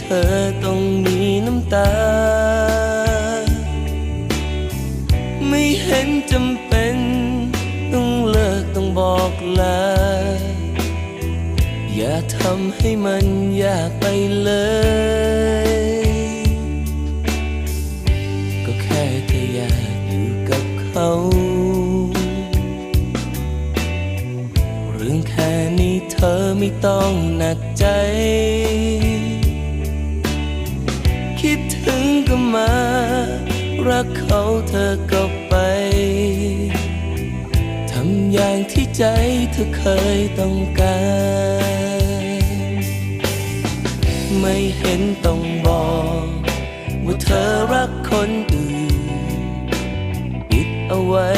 เธอต้องมีน้ำตา ไม่เห็นจำเป็น ต้องเลิกต้องบอกลา อย่าทำให้มันยากไปเลย ก็แค่เธออยากอยู่กับเขา เรื่องแค่นี้เธอไม่ต้องหนักใจ คิดถึงก็มา รักเขาเธอก็ไป ทำอย่างที่ใจเธอเคยต้องการ ไม่เห็นต้องบอก ว่าเธอรักคนอื่นปิดเอาไว้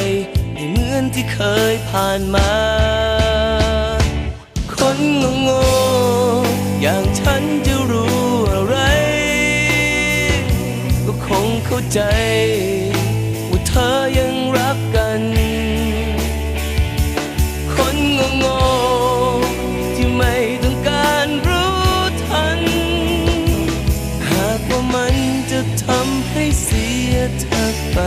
ให้เหมือนที่เคยผ่านมา คนโง่ๆอย่างฉันจะ ใจ ว่าเธอยังรักกัน คนโง่ๆที่ไม่ต้องการรู้ทัน หากว่ามันจะทำให้เสียเธอไป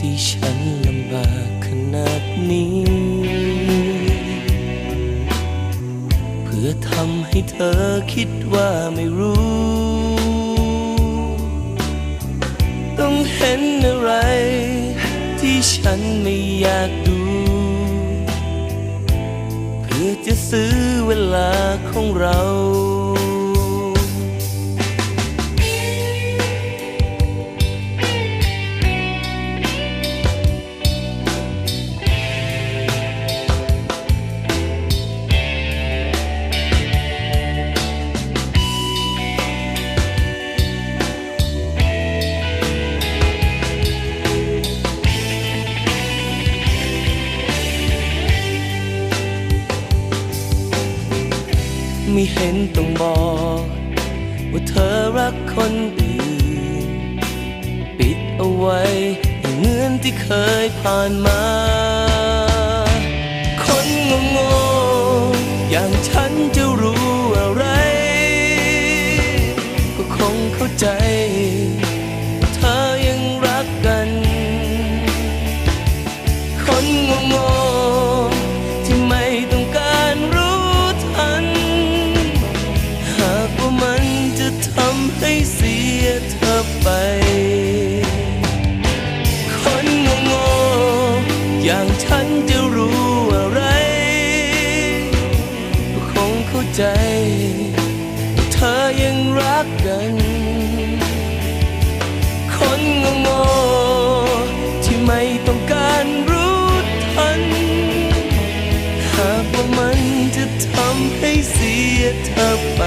ที่ฉันลำบากขนาดนี้ เพื่อทำให้เธอคิดว่าไม่รู้ ห็นอะไร ที่ฉันไม่อยากดู เพื่อจะซื้อเวลาของเรา ไม่เห็นต้องบอก ว่าเธอรักคนอื่น ปิดเอาไว้เหมือนที่เคยผ่านมา คนโง่ๆอย่างฉันจะรู้อะไร ก็คงเข้าใจ ให้เสียเธอไป คนโง่ๆอย่างฉันจะรู้อะไร คงเข้าใจว่าเธอยังรักกัน คนโง่ๆที่ไม่ต้องการรู้ทัน หากว่ามันจะทำให้เสียเธอไป